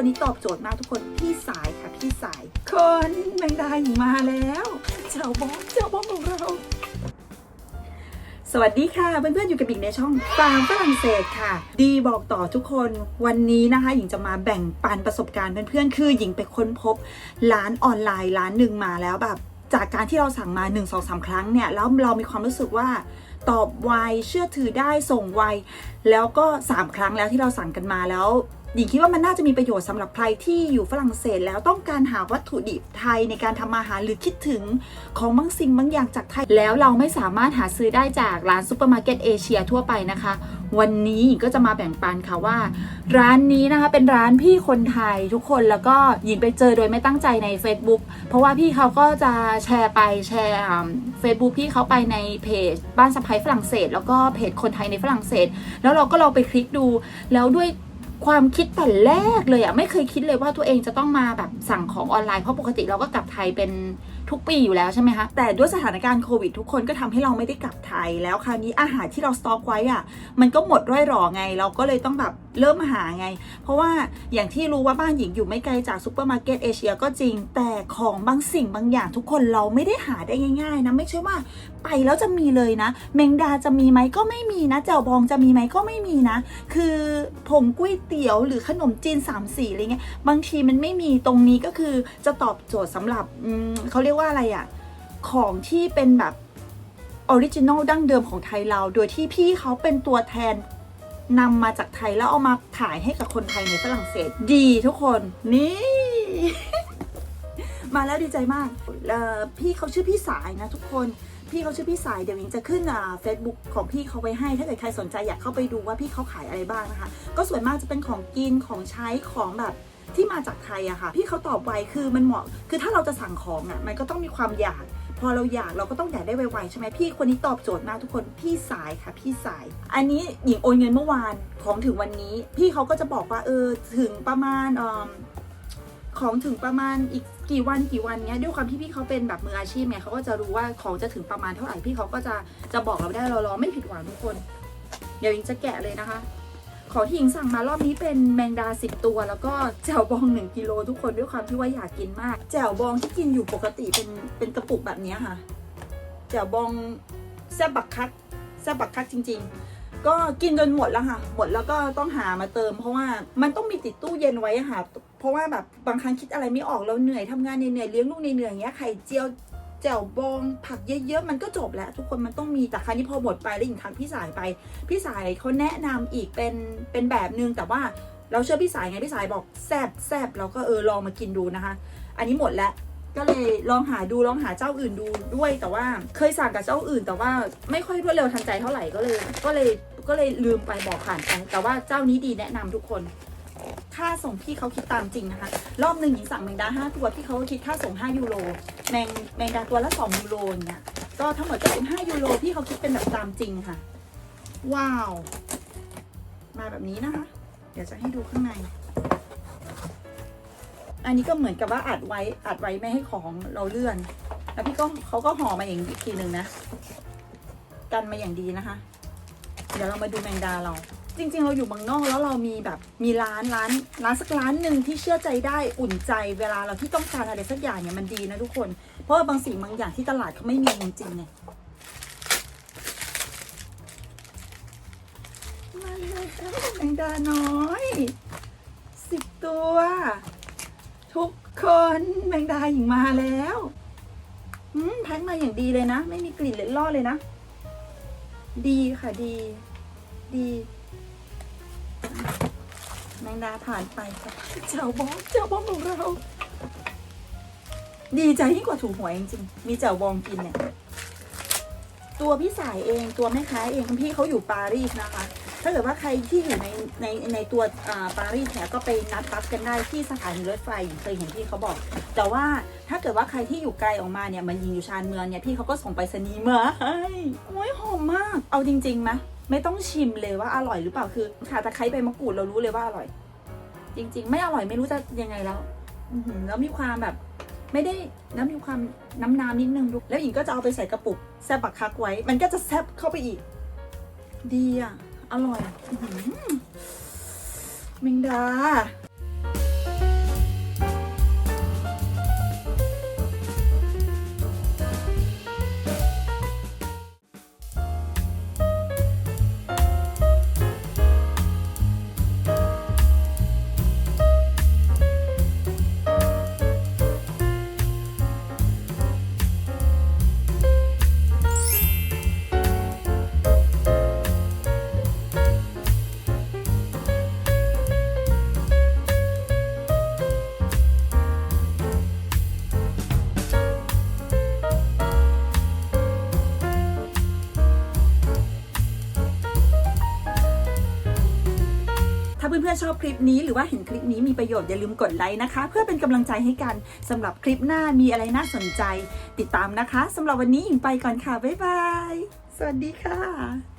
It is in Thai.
คนนี้ตอบโจทย์มากทุกคน พี่สายค่ะพี่สาย คนแมงดาหญิงมาแล้วเจ้าบอสเจ้าบอสของเรา สวัสดีค่ะเพื่อนๆอยู่กับหญิงในช่องฟาร์มฝรั่งเศสค่ะ ดีบอกต่อทุกคนวันนี้นะคะ หญิงจะมาแบ่งปันประสบการณ์เพื่อนๆคือหญิงไปค้นพบร้านออนไลน์ร้านหนึ่งมาแล้วแบบจากการที่เราสั่งมา 1 2 3 ครั้งเนี่ย แล้วเรามีความรู้สึกว่าตอบไวเชื่อถือได้ส่งไว แล้วก็ 3 ครั้งแล้วที่เราสั่งกันมาแล้ว หญิงคิดว่ามันน่าจะมีประโยชน์สำหรับใครที่อยู่ฝรั่งเศสแล้วต้องการหาวัตถุดิบไทยในการทำอาหารหรือคิดถึงของบางสิ่งบางอย่างจากไทย แล้วเราไม่สามารถหาซื้อได้จากร้านซูเปอร์มาร์เก็ตเอเชียทั่วไปนะคะ วันนี้ก็จะมาแบ่งปันค่ะว่า ร้านนี้นะคะเป็นร้านพี่คนไทยทุกคนแล้วก็หญิงไปเจอโดยไม่ตั้งใจใน Facebook เพราะว่าพี่เขาก็จะแชร์ไปแชร์เฟซบุ๊กพี่เขาไปในเพจบ้านสะพ้ายฝรั่งเศส แล้วก็เพจคนไทยในฝรั่งเศส แล้วเราก็ลองไปคลิกดูแล้วด้วย ความคิดแต่แรกเลยอะไม่เคยคิดเลยว่าตัวเองจะต้องมาแบบสั่งของออนไลน์ เพราะปกติเราก็กลับไทยเป็นทุกปีอยู่แล้วใช่ไหมคะ แต่ด้วยสถานการณ์โควิดทุกคนก็ทำให้เราไม่ได้กลับไทย แล้วคราวนี้อาหารที่เราสต็อกไว้อะมันก็หมดร่อยหรอไง เราก็เลยต้องแบบเริ่มหาไง เพราะว่าอย่างที่รู้ว่าบ้านหญิงอยู่ไม่ไกลจากซูเปอร์มาร์เก็ตเอเชียก็จริง แต่ ของบางสิ่งบางอย่างทุกคนเราไม่ได้หาได้ง่าย ๆ นะ ไม่ใช่ว่าไปแล้วจะมีเลยนะ เมงดาจะมีไหมก็ไม่มีนะแจ่วบองจะมีไหมก็ไม่มีนะ คือผงก๋วยเตี๋ยวหรือขนมจีนสามสีอะไรเงี้ยบางทีมันไม่มีตรงนี้ก็คือจะตอบโจทย์สำหรับอืเขาเรียกว่าอะไรอะของที่เป็นแบบออริจินอลดั้งเดิมของไทยเรา โดยที่พี่เขาเป็นตัวแทนนำมาจากไทยแล้วเอามาขายให้กับคนไทยในฝรั่งเศสดีทุกคน นี่ มาแล้วดีใจมากพี่เขาชื่อพี่สายนะทุกคนพี่เขาชื่อพี่สายเดี๋ยววิงจะขึ้นอ่าเฟซบุ๊กของพี่เขาไว้ให้ ถ้าเกิดใครสนใจอยากเข้าไปดูว่าพี่เขาขายอะไรบ้างนะคะ ก็ส่วนมากจะเป็นของกินของใช้ของแบบที่มาจากไทยอะค่ะ พี่เขาตอบไวคือมันเหมาะ คือถ้าเราจะสั่งของอะมันก็ต้องมีความอยาก พอเราอยากเราก็ต้องอยากได้ไวๆใช่ไหมพี่คนนี้ตอบโจทย์มากทุกคนพี่สายค่ะ พี่สาย อันนี้หญิงโอนเงินเมื่อวานของถึงวันนี้ พี่เขาก็จะบอกว่าเออถึงประมาณเออ ของถึงประมาณอีกกี่วันกี่วันเนี้ยด้วยความที่พี่เขาเป็นแบบมืออาชีพไงเขาก็จะรู้ว่าของจะถึงประมาณเท่าไหร่พี่เขาก็จะจะบอกเราได้เรารอไม่ผิดหวังทุกคน เดี๋ยวยิงจะแกะเลยนะคะ ของที่หญิงสั่งมารอบนี้เป็นแมงดาสิบตัว แล้วก็แจ่วบองหนึ่งกิโลทุกคนด้วยความที่ว่าอยากกินมาก แจ่วบองที่กินอยู่ปกติเป็นเป็นกระปุกแบบนี้ค่ะแจ่วบองแซบบักคักแซบบักคักจริง ๆก็กินจนหมดแล้วค่ะ หมดแล้วก็ต้องหามาเติม เพราะว่ามันต้องมีติดตู้เย็นไว้อะค่ะ เพราะว่าแบบบางครั้งคิดอะไรไม่ออกเราเหนื่อยทำงานเหนื่อยเลี้ยงลูกเหนื่อยอย่างเงี้ยไข่เจียวแจ่วบองผักเยอะๆ มันก็จบแล้ว ทุกคนมันต้องมีแต่ครั้งนี้พอหมดไปแล้วหญิงทักพี่สายไป พี่สายเขาแนะนำอีกเป็นเป็นแบบนึงแต่ว่าเราเชื่อพี่สายไงพี่สายบอกแซบแซบเราก็เออลองมากินดูนะคะ อันนี้หมดแล้วก็เลยลองหาดูลองหาเจ้าอื่นดูด้วยแต่ว่าเคยสั่งกับเจ้าอื่น แต่ว่าไม่ค่อยรวดเร็วทันใจเท่าไหร่ก็เลย ก็เลยก็เลยลืมไปบอกผ่านไปแต่ว่าเจ้านี้ดีแนะนำทุกคน ค่าส่งพี่เขาคิดตามจริงนะคะ รอบหนึ่งหญิงสั่งแมงดาห้าตัวพี่เขาก็คิดค่าส่ง5ยูโรแมงแมงดาตัวละ2ยูโรอย่างเงี้ยก็ทั้งหมดก็เป็น5ยูโรพี่เขาคิดเป็นแบบตามจริงค่ะ ว้าว มาแบบนี้นะคะ เดี๋ยวจะให้ดูข้างใน อันนี้ก็เหมือนกับว่าอัดไว้อัดไว้ไม่ให้ของเราเลื่อน แล้วพี่ก็เขาก็ห่อมาอย่างนี้อีกทีหนึ่งนะ กันมาอย่างดีนะคะ เดี๋ยวเรามาดูแมงดาเรา จริงๆ เราอยู่เมืองนอกแล้วเรามีแบบมีร้านร้านร้านสักร้านหนึ่งที่เชื่อใจได้อุ่นใจเวลาเราที่ต้องการอะไรสักอย่างเนี่ยมันดีนะทุกคน เพราะว่าบางสิ่งบางอย่างที่ตลาดเขาไม่มีจริงๆเนี่ยมาเลยแมงดาน้อยสิบตัว ทุกคนแมงดาหญิงมาแล้วอืมแพ็คมาอย่างดีเลยนะ ไม่มีกลิ่นเล็ดลอดเลยนะ ดีค่ะดี ดี แมงดาผ่านไปค่ะเจ้าบองเจ้าบองของเรา ดีใจยิ่งกว่าถูกหวยจริงๆมีเจ้าบองกินเนี่ย ตัวพี่สายเองตัวแม่ค้าเองคุณพี่เขาอยู่ปารีสนะคะ ถ้าเกิดว่าใครที่อยู่ในในในตัวปารีสเนี่ยก็ไปนัดบัสกันได้ที่สถานีรถไฟเคยเห็นพี่เขาบอก แต่ว่าถ้าเกิดว่าใครที่อยู่ไกลออกมาเนี่ยมันยิงอยู่ชานเมืองเนี่ยพี่เขาก็ส่งไปรษณีมาให้โอ้ยหอมมาก เอาจริงๆไหม ไม่ต้องชิมเลยว่าอร่อยหรือเปล่าคือขาตะไคร้ใบมะกรูดเรารู้เลยว่าอร่อย จริง ๆ ไม่อร่อยไม่รู้จะยังไงแล้วแล้วมีความแบบ ไม่ได้แล้วมีความน้ำน้ำนิดนึงลูกแล้วหญิงก็จะเอาไปใส่กระปุกแซบบักคักไว้ มันก็จะแซบเข้าไปอีก ดีอะ อร่อยมิงดา พื่อนๆชอบคลิปนี้หรือว่าเห็นคลิปนี้มีประโยชน์อย่าลืมกดไลค์นะคะ เพื่อเป็นกำลังใจให้กันสำหรับคลิปหน้ามีอะไรน่าสนใจ ติดตามนะคะสำหรับวันนี้หญิงไปก่อนค่ะบ๊ายบายสวัสดีค่ะ